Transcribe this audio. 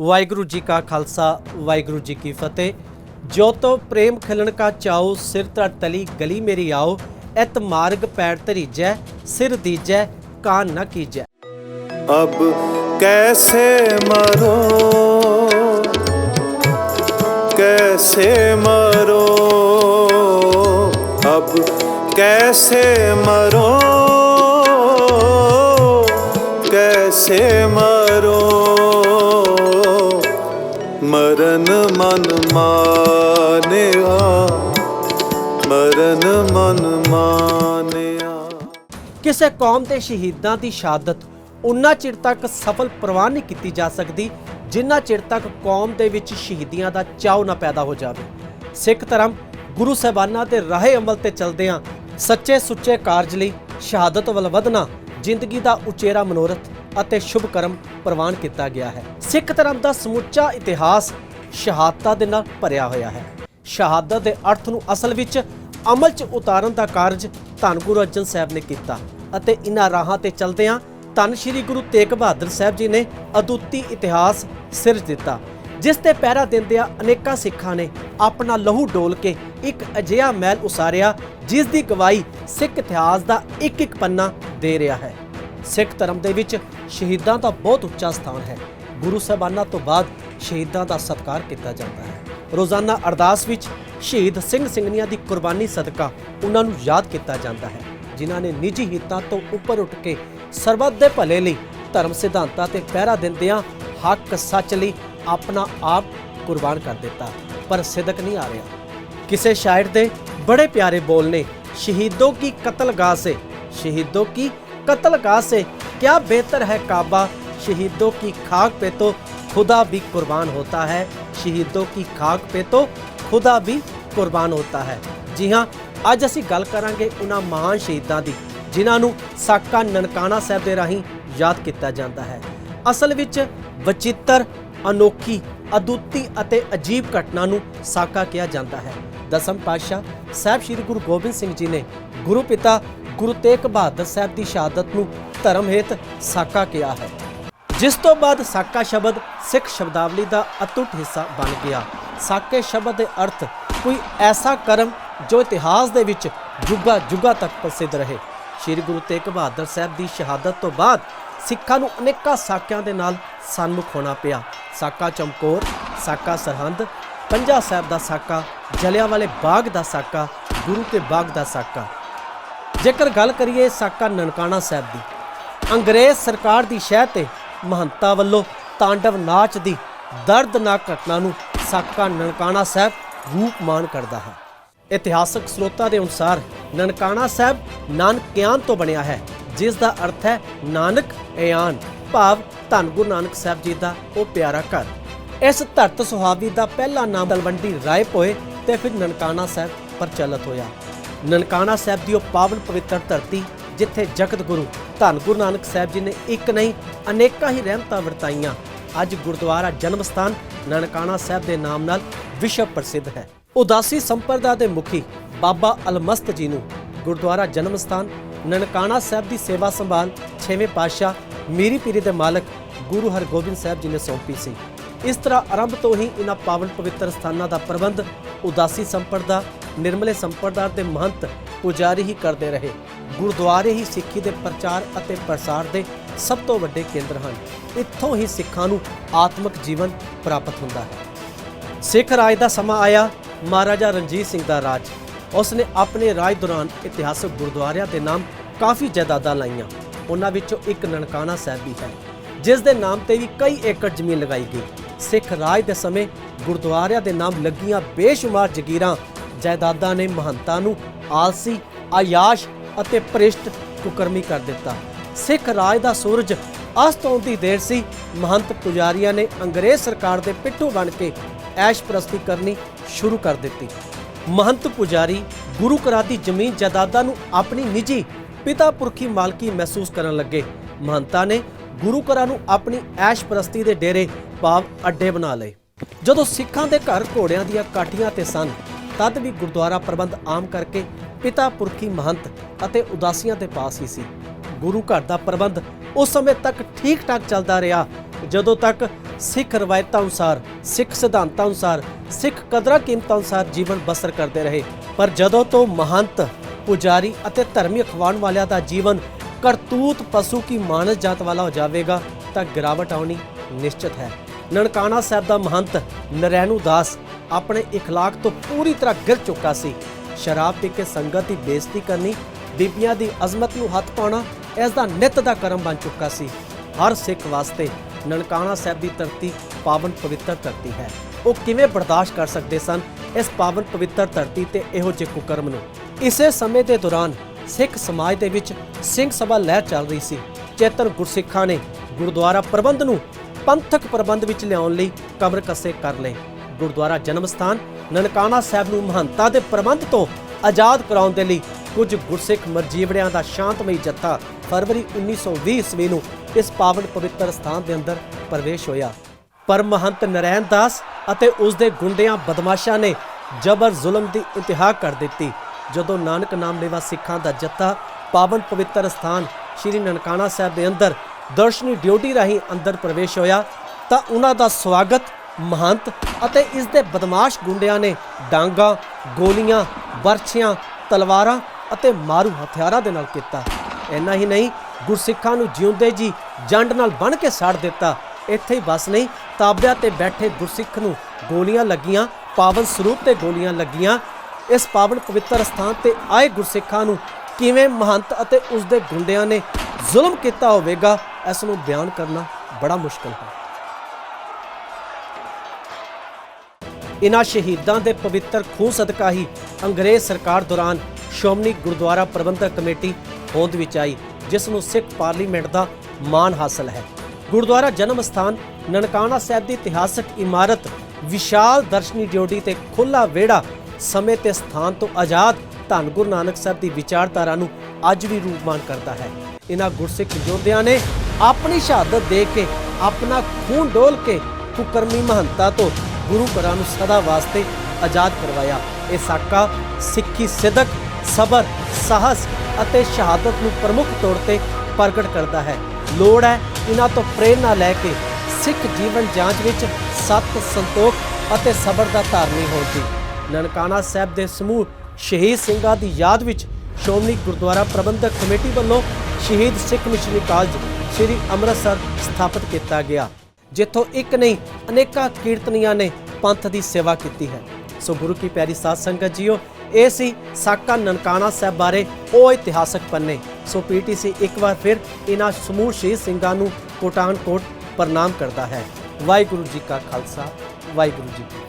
ਵਾਹਿਗੁਰੂ ਜੀ ਕਾ ਖਾਲਸਾ, ਵਾਹਿਗੁਰੂ ਜੀ ਕੀ ਫਤਿਹ। ਜੋ ਤੋ ਪ੍ਰੇਮ ਖਿਲਣ ਕਾ ਚਾਉ ਸਿਰ ਤਰ ਤਲੀ ਗਲੀ ਮੇਰੀ ਆਓ। ਇਤ ਮਾਰਗ ਪੈਰ ਧਰੀਜੈ, ਸਿਰ ਦੀਜੈ, ਕਾਨ ਨਾ ਕੀਜੈ। ਅਬ ਕੈਸੇ ਮਰੋ? ਕੈਸੇ ਮਰੋ? ਅਬ ਕੈਸੇ ਮਰੋ? ਕਿਸੇ ਕੌਮ ਦੇ ਸ਼ਹੀਦਾਂ ਦੀ ਸ਼ਹਾਦਤ ਉਨਾ ਚਿਰ ਤੱਕ ਸਫਲ ਪ੍ਰਵਾਨ ਨਹੀਂ ਕੀਤੀ ਜਾ ਸਕਦੀ, ਜਿੰਨਾ ਚਿਰ ਤੱਕ ਕੌਮ ਦੇ ਵਿੱਚ ਸ਼ਹੀਦੀਆਂ ਦਾ ਚਾਅ ਨਾ ਪੈਦਾ ਹੋ ਜਾਵੇ। ਸਿੱਖ ਧਰਮ ਗੁਰੂ ਸਾਹਿਬਾਨਾਂ ਦੇ ਰਾਹੇ ਅਮਲ ਤੇ ਚੱਲਦਿਆਂ ਸੱਚੇ ਸੁੱਚੇ ਕਾਰਜ ਲਈ ਸ਼ਹਾਦਤ ਵੱਲ ਵਧਣਾ, ਜ਼ਿੰਦਗੀ ਦਾ ਉਚੇਰਾ ਮਨੋਰਥ ਅਤੇ ਸ਼ੁਭ ਕਰਮ ਪ੍ਰਵਾਨ ਕੀਤਾ ਗਿਆ ਹੈ। ਸਿੱਖ ਧਰਮ ਦਾ ਸਮੁੱਚਾ ਇਤਿਹਾਸ ਸ਼ਹਾਦਤਾਂ ਦੇ ਨਾਲ ਭਰਿਆ ਹੋਇਆ ਹੈ। ਸ਼ਹਾਦਤ ਦੇ ਅਰਥ ਨੂੰ ਅਸਲ ਵਿੱਚ ਅਮਲ 'ਚ ਉਤਾਰਨ ਦਾ ਕਾਰਜ ਧੰਨ ਗੁਰੂ ਅਰਜਨ ਸਾਹਿਬ ਨੇ ਕੀਤਾ। ਅਤੇ ਇਨ੍ਹਾਂ ਰਾਹਾਂ ਤੇ ਚੱਲਦਿਆਂ ਧੰਨ ਸ਼੍ਰੀ ਗੁਰੂ ਤੇਗ ਬਹਾਦਰ ਸਾਹਿਬ ਜੀ ਨੇ ਅਦੁੱਤੀ ਇਤਿਹਾਸ ਸਿਰਜ ਦਿੱਤਾ, ਜਿਸ ਤੇ ਪਹਿਰਾ ਦਿੰਦਿਆਂ ਅਨੇਕਾਂ ਸਿੱਖਾਂ ਨੇ ਆਪਣਾ ਲਹੂ ਡੋਲ ਕੇ ਇੱਕ ਅਜਿਹਾ ਮਹਿਲ ਉਸਾਰਿਆ, ਜਿਸ ਦੀ ਗਵਾਹੀ ਸਿੱਖ ਇਤਿਹਾਸ ਦਾ ਇੱਕ ਇੱਕ ਪੰਨਾ ਦੇ ਰਿਹਾ ਹੈ। ਸਿੱਖ ਧਰਮ ਦੇ ਵਿੱਚ ਸ਼ਹੀਦਾਂ ਦਾ ਬਹੁਤ ਉੱਚਾ ਸਥਾਨ ਹੈ। ਗੁਰੂ ਸਾਹਿਬਾਨਾਂ ਤੋਂ ਬਾਅਦ ਸ਼ਹੀਦਾਂ ਦਾ ਸਤਿਕਾਰ ਕੀਤਾ ਜਾਂਦਾ ਹੈ। ਰੋਜ਼ਾਨਾ ਅਰਦਾਸ ਵਿੱਚ ਸ਼ਹੀਦ ਸਿੰਘ ਸਿੰਘਣੀਆਂ ਦੀ ਕੁਰਬਾਨੀ ਸਦਕਾ ਉਹਨਾਂ ਨੂੰ ਯਾਦ ਕੀਤਾ ਜਾਂਦਾ ਹੈ। ਜਿਨ੍ਹਾਂ ਨੇ ਨਿੱਜੀ ਹਿੱਤਾਂ ਤੋਂ ਉੱਪਰ ਉੱਠ ਕੇ ਸਰਬੱਤ ਦੇ ਭਲੇ ਲਈ ਧਰਮ ਸਿਧਾਂਤਾਂ ਤੇ ਪਹਿਰਾ ਦਿੰਦਿਆਂ ਹੱਕ ਸੱਚ ਲਈ ਆਪਣਾ ਆਪ ਕੁਰਬਾਨ ਕਰ ਦਿੱਤਾ, ਪਰ ਸਿਦਕ ਨਹੀਂ ਆ ਰਿਹਾ। ਕਿਸੇ ਸ਼ਾਇਰ ਦੇ ਬੜੇ ਪਿਆਰੇ ਬੋਲ ਨੇ, ਸ਼ਹੀਦੋ ਕੀ ਕਤਲਗਾਹ ਸੇ? ਸ਼ਹੀਦੋ ਕੀ ਕਤਲਗਾਹ ਸੇ? क्या बेहतर है काबा शहीदों की खाक पे तो खुदा भी कुर्बान होता है शहीदों की खाक पे तो खुदा भी कुर्बान होता है जी हाँ ਅੱਜ ਅਸੀਂ ਗੱਲ ਕਰਾਂਗੇ ਉਹਨਾਂ ਮਹਾਨ ਸ਼ਹੀਦਾਂ ਦੀ, ਜਿਨ੍ਹਾਂ ਨੂੰ ਸਾਕਾ ਨਨਕਾਣਾ ਸਾਹਿਬ ਦੇ ਰਾਹੀਂ ਯਾਦ ਕੀਤਾ ਜਾਂਦਾ ਹੈ। ਅਸਲ ਵਿੱਚ ਵਚਿੱਤਰ, ਅਨੋਖੀ, ਅਦੁੱਤੀ ਅਤੇ ਅਜੀਬ ਘਟਨਾ ਨੂੰ ਸਾਕਾ ਕਿਹਾ ਜਾਂਦਾ ਹੈ। ਦਸਮ ਪਾਤਸ਼ਾਹ ਸਾਹਿਬ ਸ੍ਰੀ ਗੁਰੂ ਗੋਬਿੰਦ ਸਿੰਘ ਜੀ ਨੇ ਗੁਰੂ ਪਿਤਾ ਗੁਰੂ ਤੇਗ ਬਹਾਦਰ ਸਾਹਿਬ ਦੀ ਸ਼ਹਾਦਤ ਨੂੰ ਧਰਮ ਹੇਤ ਸਾਕਾ ਕਿਹਾ ਹੈ। ਜਿਸ ਤੋਂ ਬਾਅਦ ਸਾਕਾ ਸ਼ਬਦ ਸਿੱਖ ਸ਼ਬਦਾਵਲੀ ਦਾ ਅਟੁੱਟ ਹਿੱਸਾ ਬਣ ਗਿਆ। ਸਾਕੇ ਸ਼ਬਦ ਦੇ ਅਰਥ ਕੋਈ ਐਸਾ ਕਰਮ ਜੋ ਇਤਿਹਾਸ ਦੇ ਵਿੱਚ ਜੁਗਾ ਜੁਗਾ ਤੱਕ ਪ੍ਰਸਿੱਧ ਰਹੇ। ਸ੍ਰੀ ਗੁਰੂ ਤੇਗ ਬਹਾਦਰ ਸਾਹਿਬ ਦੀ ਸ਼ਹਾਦਤ ਤੋਂ ਬਾਅਦ ਸਿੱਖਾਂ ਨੂੰ ਅਨੇਕਾਂ ਸਾਕਿਆਂ ਦੇ ਨਾਲ ਸਨਮੁਖ ਹੋਣਾ ਪਿਆ। ਸਾਕਾ ਚਮਕੌਰ, ਸਾਕਾ ਸਰਹੰਦ ਪੰਜਾ ਸਾਹਿਬ ਦਾ ਸਾਕਾ, ਜਲਿਆਂਵਾਲੇ ਬਾਗ ਦਾ ਸਾਕਾ, ਗੁਰੂ ਕੇ ਬਾਗ ਦਾ ਸਾਕਾ। ਜੇਕਰ ਗੱਲ ਕਰੀਏ ਸਾਕਾ ਨਨਕਾਣਾ ਸਾਹਿਬ ਦੀ, ਅੰਗਰੇਜ਼ ਸਰਕਾਰ ਦੀ ਸ਼ਹਿ ਤੇ ਮਹੰਤਾ ਵੱਲੋਂ ਤਾਂਡਵ ਨਾਚ ਦੀ ਦਰਦਨਾਕ ਘਟਨਾ ਨੂੰ ਸਾਕਾ ਨਨਕਾਣਾ ਸਾਹਿਬ ਰੂਪਮਾਨ ਕਰਦਾ ਹੈ। ਇਤਿਹਾਸਕ ਸਰੋਤਾਂ ਦੇ ਅਨੁਸਾਰ ਨਨਕਾਣਾ ਸਾਹਿਬ ਨਾਨਕਿਆਨ ਤੋਂ ਬਣਿਆ ਹੈ, ਜਿਸ ਦਾ ਅਰਥ ਹੈ ਨਾਨਕ, ਇਆਨ, ਭਾਵ, ਧੰਨ ਗੁਰੂ ਨਾਨਕ ਸਾਹਿਬ ਜੀ ਦਾ ਉਹ ਪਿਆਰਾ ਘਰ। ਇਸ ਧਰਤ ਸੁਹਾਵੀ ਦਾ ਪਹਿਲਾ ਨਾਮ ਤਲਵੰਡੀ ਰਾਏ ਪੋਏ ਤੇ ਫਿਰ ਨਨਕਾਣਾ ਸਾਹਿਬ ਪ੍ਰਚਲਿਤ ਹੋਇਆ। ਨਨਕਾਣਾ ਸਾਹਿਬ ਦੀ ਉਹ ਪਾਵਨ ਪਵਿੱਤਰ ਧਰਤੀ, ਜਿੱਥੇ ਜਗਤ ਗੁਰੂ ਧੰਨ ਗੁਰੂ ਨਾਨਕ ਸਾਹਿਬ ਜੀ ਨੇ ਇੱਕ ਨਹੀਂ, ਅਨੇਕਾਂ ਹੀ ਰਹਿਮਤਾਂ ਵਰਤਾਈਆਂ। ਅੱਜ ਗੁਰਦੁਆਰਾ ਜਨਮ ਸਥਾਨ ਨਨਕਾਣਾ ਸਾਹਿਬ ਦੇ ਨਾਮ ਨਾਲ ਵਿਸ਼ਵ ਪ੍ਰਸਿੱਧ ਹੈ। ਉਦਾਸੀ ਸੰਪਰਦਾ ਦੇ ਮੁਖੀ ਬਾਬਾ ਅਲਮਸਤ ਜੀ ਨੂੰ ਗੁਰਦੁਆਰਾ ਜਨਮ ਸਥਾਨ ਨਨਕਾਣਾ ਸਾਹਿਬ ਦੀ ਸੇਵਾ ਸੰਭਾਲ 6ਵੇਂ ਪਾਤਸ਼ਾਹ ਮੀਰੀ ਪੀਰੀ ਦੇ ਮਾਲਕ ਗੁਰੂ ਹਰਗੋਬਿੰਦ ਸਾਹਿਬ ਜੀ ਨੇ ਸੌਂਪੀ ਸੀ। ਇਸ ਤਰ੍ਹਾਂ ਆਰੰਭ ਤੋਂ ਹੀ ਇਹਨਾਂ ਪਾਵਨ ਪਵਿੱਤਰ ਸਥਾਨਾਂ ਦਾ ਪ੍ਰਬੰਧ ਉਦਾਸੀ ਸੰਪਰਦਾ, ਨਿਰਮਲੇ ਸੰਪਰਦਾ ਦੇ ਮਹੰਤ ਪੁਜਾਰੀ ਹੀ ਕਰਦੇ ਰਹੇ। ਗੁਰਦੁਆਰੇ ਹੀ ਸਿੱਖੀ ਦੇ ਪ੍ਰਚਾਰ ਅਤੇ ਪ੍ਰਸਾਰ ਦੇ ਸਭ ਤੋਂ ਵੱਡੇ ਕੇਂਦਰ ਹਨ। ਇੱਥੋਂ ਹੀ ਸਿੱਖਾਂ ਨੂੰ ਆਤਮਿਕ ਜੀਵਨ ਪ੍ਰਾਪਤ ਹੁੰਦਾ ਹੈ। ਸਿੱਖ ਰਾਜ ਦਾ ਸਮਾਂ ਆਇਆ। ਮਹਾਰਾਜਾ ਰਣਜੀਤ ਸਿੰਘ ਦਾ ਰਾਜ। ਉਸ ਨੇ ਆਪਣੇ ਰਾਜ ਦੌਰਾਨ ਇਤਿਹਾਸਕ ਗੁਰਦੁਆਰਿਆਂ ਦੇ ਨਾਮ ਕਾਫੀ ਜਾਇਦਾਦਾਂ ਲਾਈਆਂ। ਉਹਨਾਂ ਵਿੱਚੋਂ ਇੱਕ ਨਨਕਾਣਾ ਸਾਹਿਬ ਵੀ ਹੈ, ਜਿਸ ਦੇ ਨਾਮ ਤੇ ਵੀ ਕਈ ਏਕੜ ਜ਼ਮੀਨ ਲਗਾਈ ਗਈ। ਸਿੱਖ ਰਾਜ ਦੇ ਸਮੇਂ ਗੁਰਦੁਆਰਿਆਂ ਦੇ ਨਾਮ ਲੱਗੀਆਂ ਬੇਸ਼ੁਮਾਰ ਜ਼ਗੀਰਾਂ, ਜਾਇਦਾਦਾਂ ਨੇ ਮਹੰਤਾਂ ਨੂੰ ਆਲਸੀ ਆਯਾਸ਼ ਅਤੇ ਭ੍ਰਿਸ਼ਟ ਕੁਕਰਮੀ ਕਰ ਦਿੱਤਾ। ਸਿੱਖ ਰਾਜ ਦਾ ਸੂਰਜ ਅਸਤ ਆਉਂਦੀ ਦੇਰ ਸੀ। ਮਹੰਤ ਪੁਜਾਰੀਆਂ ਨੇ ਅੰਗਰੇਜ਼ ਸਰਕਾਰ ਦੇ ਪਿੱਠੂ ਬਣ ਕੇ ਐਸ਼ ਪ੍ਰਸਤੀ ਕਰਨੀ ਸ਼ੁਰੂ ਕਰ ਦਿੱਤੀ। ਮਹੰਤ ਪੁਜਾਰੀ ਗੁਰੂ ਘਰਾਂ ਦੀ ਜ਼ਮੀਨ ਜਾਇਦਾਦਾਂ ਨੂੰ ਆਪਣੀ ਨਿੱਜੀ ਪਿਤਾ ਪੁਰਖੀ ਮਾਲਕੀ ਮਹਿਸੂਸ ਕਰਨ ਲੱਗੇ। ਮਹੰਤਾਂ ਨੇ ਗੁਰੂ ਘਰਾਂ ਨੂੰ ਆਪਣੀ ਐਸ਼ ਪ੍ਰਸਤੀ ਦੇ ਡੇਰੇ ਭਾਵ ਅੱਡੇ ਬਣਾ ਲਏ। ਜਦੋਂ ਸਿੱਖਾਂ ਦੇ ਘਰ ਘੋੜਿਆਂ ਦੀਆਂ ਕਾਠੀਆਂ ਤੇ ਸਨ, ਤਦ ਵੀ ਗੁਰਦੁਆਰਾ ਪ੍ਰਬੰਧ ਆਮ ਕਰਕੇ ਪਿਤਾ ਪੁਰਖੀ ਮਹੰਤ ਅਤੇ ਉਦਾਸੀਆਂ ਦੇ ਪਾਸ ਹੀ ਸੀ। ਗੁਰੂ ਘਰ ਦਾ ਪ੍ਰਬੰਧ ਉਸ ਸਮੇਂ ਤੱਕ ਠੀਕ ਠਾਕ ਚੱਲਦਾ ਰਿਹਾ ਜਦੋਂ ਤੱਕ ਸਿੱਖ ਰਵਾਇਤਾਂ ਅਨੁਸਾਰ ਸਿੱਖ ਸਿਧਾਂਤਾਂ ਅਨੁਸਾਰ ਸਿੱਖ ਕਦਰਾਂ ਕੀਮਤਾਂ ਅਨੁਸਾਰ ਜੀਵਨ ਬਸਰ ਕਰਦੇ ਰਹੇ ਪਰ ਜਦੋਂ ਤੋਂ ਮਹੰਤ ਪੁਜਾਰੀ ਅਤੇ ਧਰਮੀ ਅਖਵਾਉਣ ਵਾਲਿਆਂ ਦਾ ਜੀਵਨ ਕਰਤੂਤ ਪਸ਼ੂ ਕੀ ਮਾਨਸ ਜਾਤ ਵਾਲਾ ਹੋ ਜਾਵੇਗਾ ਤਾਂ ਗਿਰਾਵਟ ਆਉਣੀ ਨਿਸ਼ਚਿਤ ਹੈ ਨਨਕਾਣਾ ਸਾਹਿਬ ਦਾ ਮਹੰਤ ਨਰੈਣੂ ਦਾਸ ਆਪਣੇ اخلاق ਤੋਂ ਪੂਰੀ ਤਰ੍ਹਾਂ ਗਿਰ ਚੁੱਕਾ ਸੀ ਸ਼ਰਾਬ ਪੀ ਕੇ ਸੰਗਤ ਦੀ ਬੇਇੱਜ਼ਤੀ ਕਰਨੀ ਬੀਬੀਆਂ ਦੀ ਅਜ਼ਮਤ ਨੂੰ ਹੱਥ ਪਾਉਣਾ ਇਸ ਦਾ ਨਿੱਤ ਦਾ ਕਰਮ ਬਣ ਚੁੱਕਾ ਸੀ ਹਰ ਸਿੱਖ ਵਾਸਤੇ ਨਨਕਾਣਾ ਸਾਹਿਬ ਦੀ ਧਰਤੀ ਪਾਵਨ ਪਵਿੱਤਰ ਧਰਤੀ ਹੈ। ਉਹ ਕਿਵੇਂ ਬਰਦਾਸ਼ਤ ਕਰ ਸਕਦੇ ਸਨ ਇਸ ਪਾਵਨ ਪਵਿੱਤਰ ਧਰਤੀ ਤੇ ਇਹੋ ਜਿਹੇ ਕੁਕਰਮ ਨੂੰ? ਇਸੇ ਸਮੇਂ ਦੇ ਦੌਰਾਨ ਸਿੱਖ ਸਮਾਜ ਦੇ ਵਿੱਚ ਸਿੰਘ ਸਭਾ ਲਹਿਰ ਚੱਲ ਰਹੀ ਸੀ। ਚੇਤਨ ਗੁਰਸਿੱਖਾਂ ਨੇ ਗੁਰਦੁਆਰਾ ਪ੍ਰਬੰਧ ਨੂੰ ਪੰਥਕ ਪ੍ਰਬੰਧ ਵਿੱਚ ਲਿਆਉਣ ਲਈ ਕਮਰ ਕੱਸੇ ਕਰ ਲਏ। ਗੁਰਦੁਆਰਾ ਜਨਮ ਸਥਾਨ ਨਨਕਾਣਾ ਸਾਹਿਬ ਨੂੰ ਮਹੰਤਾ ਦੇ ਪ੍ਰਬੰਧ ਤੋਂ ਆਜ਼ਾਦ ਕਰਾਉਣ ਦੇ ਲਈ ਕੁਝ ਗੁਰਸਿੱਖ ਮਰਜੀਵੜਿਆਂ ਦਾ ਸ਼ਾਂਤਮਈ ਜੱਥਾ ਫਰਵਰੀ 1920 ਈਸਵੀ ਨੂੰ ਇਸ ਪਾਵਨ ਪਵਿੱਤਰ ਸਥਾਨ ਦੇ ਅੰਦਰ ਪ੍ਰਵੇਸ਼ ਹੋਇਆ। ਪਰ ਮਹੰਤ ਨਰੈਣ ਦਾਸ ਅਤੇ ਉਸ ਦੇ ਗੁੰਡਿਆਂ ਬਦਮਾਸ਼ਾਂ ਨੇ ਜ਼ਬਰ ਜ਼ੁਲਮ ਦੀ ਇੰਤਹਾ ਕਰ ਦਿੱਤੀ। ਜਦੋਂ ਨਾਨਕ ਨਾਮ ਲੈਵਾ ਸਿੱਖਾਂ ਦਾ ਜੱਥਾ ਪਾਵਨ ਪਵਿੱਤਰ ਸਥਾਨ ਸ੍ਰੀ ਨਨਕਾਣਾ ਸਾਹਿਬ ਦੇ ਅੰਦਰ ਦਰਸ਼ਨੀ ਡਿਊਟੀ ਰਾਹੀਂ ਅੰਦਰ ਪ੍ਰਵੇਸ਼ ਹੋਇਆ, ਤਾਂ ਉਹਨਾਂ ਦਾ ਸਵਾਗਤ ਮਹੰਤ ਅਤੇ ਇਸ ਦੇ ਬਦਮਾਸ਼ ਗੁੰਡਿਆਂ ਨੇ ਡਾਂਗਾ, ਗੋਲੀਆਂ ਬਰਛੀਆਂ ਤਲਵਾਰਾਂ ਅਤੇ ਮਾਰੂ ਹਥਿਆਰਾਂ ਦੇ ਨਾਲ ਕੀਤਾ। ਇੰਨਾ ਹੀ ਨਹੀਂ, ਗੁਰਸਿੱਖਾਂ ਨੂੰ ਜਿਉਂਦੇ ਜੀ ਜੰਡ ਨਾਲ ਬੰਨ ਕੇ ਸਾੜ ਦਿੱਤਾ। ਇੱਥੇ ਹੀ ਬਸ ਨਹੀਂ ਤਾਬਿਆਂ ਤੇ ਬੈਠੇ ਗੁਰਸਿੱਖ ਨੂੰ ਗੋਲੀਆਂ ਲੱਗੀਆਂ, ਪਾਵਨ ਸਰੂਪ ਤੇ ਗੋਲੀਆਂ ਲੱਗੀਆਂ। ਇਸ ਪਾਵਨ ਪਵਿੱਤਰ ਸਥਾਨ ਤੇ ਆਏ ਗੁਰਸਿੱਖਾਂ ਨੂੰ ਕਿਵੇਂ ਮਹੰਤ ਅਤੇ ਉਸ ਦੇ ਗੁੰਡਿਆਂ ਨੇ ਜ਼ੁਲਮ ਕੀਤਾ ਹੋਵੇਗਾ, ਇਸ ਨੂੰ ਬਿਆਨ ਕਰਨਾ ਬੜਾ ਮੁਸ਼ਕਲ ਹੈ। ਇਨ੍ਹਾਂ ਸ਼ਹੀਦਾਂ ਦੇ ਪਵਿੱਤਰ ਖੂਹ ਸਦਕਾ ਹੀ ਅੰਗਰੇਜ਼ ਸਰਕਾਰ ਦੌਰਾਨ ਸ਼੍ਰੋਮਣੀ ਗੁਰਦੁਆਰਾ ਪ੍ਰਬੰਧਕ ਕਮੇਟੀ ਹੋਂਦ ਵਿੱਚ ਆਈ, ਜਿਸ ਨੂੰ ਸਿੱਖ ਪਾਰਲੀਮੈਂਟ ਦਾ ਮਾਣ ਹਾਸਲ ਹੈ। ਗੁਰਦੁਆਰਾ ਜਨਮ ਸਥਾਨ, ਨਨਕਾਣਾ ਸਾਹਿਬ ਦੀ ਇਤਿਹਾਸਕ ਇਮਾਰਤ, ਵਿਸ਼ਾਲ ਦਰਸ਼ਨੀ ਡਿਊਟੀ ਤੇ ਖੁੱਲਾ ਵਿਹੜਾ, ਸਮੇਂ ਤੇ ਸਥਾਨ ਤੋਂ ਆਜ਼ਾਦ ਧੰਨ ਗੁਰੂ ਨਾਨਕ ਸਾਹਿਬ ਦੀ ਵਿਚਾਰਧਾਰਾ ਨੂੰ ਅੱਜ ਵੀ ਰੂਪਮਾਨ ਕਰਦਾ ਹੈ। ਇਹਨਾਂ ਗੁਰਸਿੱਖ ਯੋਧਿਆਂ ਨੇ ਆਪਣੀ ਸ਼ਹਾਦਤ ਦੇ ਕੇ, ਆਪਣਾ ਖੂਨ ਡੋਲ ਕੇ ਕੁਕਰਮੀ ਮਹੰਤਾ ਤੋਂ ਗੁਰੂ ਘਰਾਂ ਨੂੰ ਸਦਾ ਵਾਸਤੇ ਆਜ਼ਾਦ ਕਰਵਾਇਆ। ਇਹ ਸਾਕਾ ਸਿੱਖੀ ਸਿਦਕ, ਸਬਰ, ਸਾਹਸ ਅਤੇ ਸ਼ਹਾਦਤ ਨੂੰ ਪ੍ਰਮੁੱਖ ਤੌਰ ਤੇ ਪ੍ਰਗਟ ਕਰਦਾ ਹੈ। ਲੋੜ ਹੈ ਇਹਨਾਂ ਤੋਂ ਪ੍ਰੇਰਣਾ ਲੈ ਕੇ ਸਿੱਖ ਜੀਵਨ ਜਾਂਚ ਵਿੱਚ ਸਤ ਸੰਤੋਖ ਅਤੇ ਸਬਰ ਦਾ ਧਾਰਨੀ ਹੋਣ ਦੀ ਨਨਕਾਣਾ ਸਾਹਿਬ ਦੇ ਸਮੂਹ ਸ਼ਹੀਦ ਸਿੰਘਾਂ ਦੀ ਯਾਦ ਵਿੱਚ ਸ਼੍ਰੋਮਣੀ ਗੁਰਦੁਆਰਾ ਪ੍ਰਬੰਧਕ ਕਮੇਟੀ ਵੱਲੋਂ ਸ਼ਹੀਦ ਸਿੱਖ ਮਿਸ਼ਨਰੀ ਕਾਲਜ ਸ੍ਰੀ ਅੰਮ੍ਰਿਤਸਰ ਸਥਾਪਿਤ ਕੀਤਾ ਗਿਆ, ਜਿੱਥੋਂ ਇੱਕ ਨਹੀਂ, ਅਨੇਕਾਂ ਕੀਰਤਨੀਆਂ ਨੇ ਪੰਥ ਦੀ ਸੇਵਾ ਕੀਤੀ ਹੈ। ਸੋ ਗੁਰੂ ਕੀ ਪਿਆਰੀ ਸਾਧ ਸੰਗਤ ਜੀਓ, ਇਹ ਸੀ ਸਾਕਾ ਨਨਕਾਣਾ ਸਾਹਿਬ ਬਾਰੇ ਉਹ ਇਤਿਹਾਸਕ ਪੰਨੇ। ਸੋ ਪੀਟੀਸੀ ਇੱਕ ਵਾਰ ਫਿਰ ਇਹਨਾਂ ਸਮੂਹ ਸ਼ਹੀਦ ਸਿੰਘਾਂ ਨੂੰ ਕੋਟਾਨ ਕੋਟ ਪ੍ਰਣਾਮ ਕਰਦਾ ਹੈ। ਵਾਹਿਗੁਰੂ ਜੀ ਕਾ ਖਾਲਸਾ, ਵਾਹਿਗੁਰੂ ਜੀ ਕੀ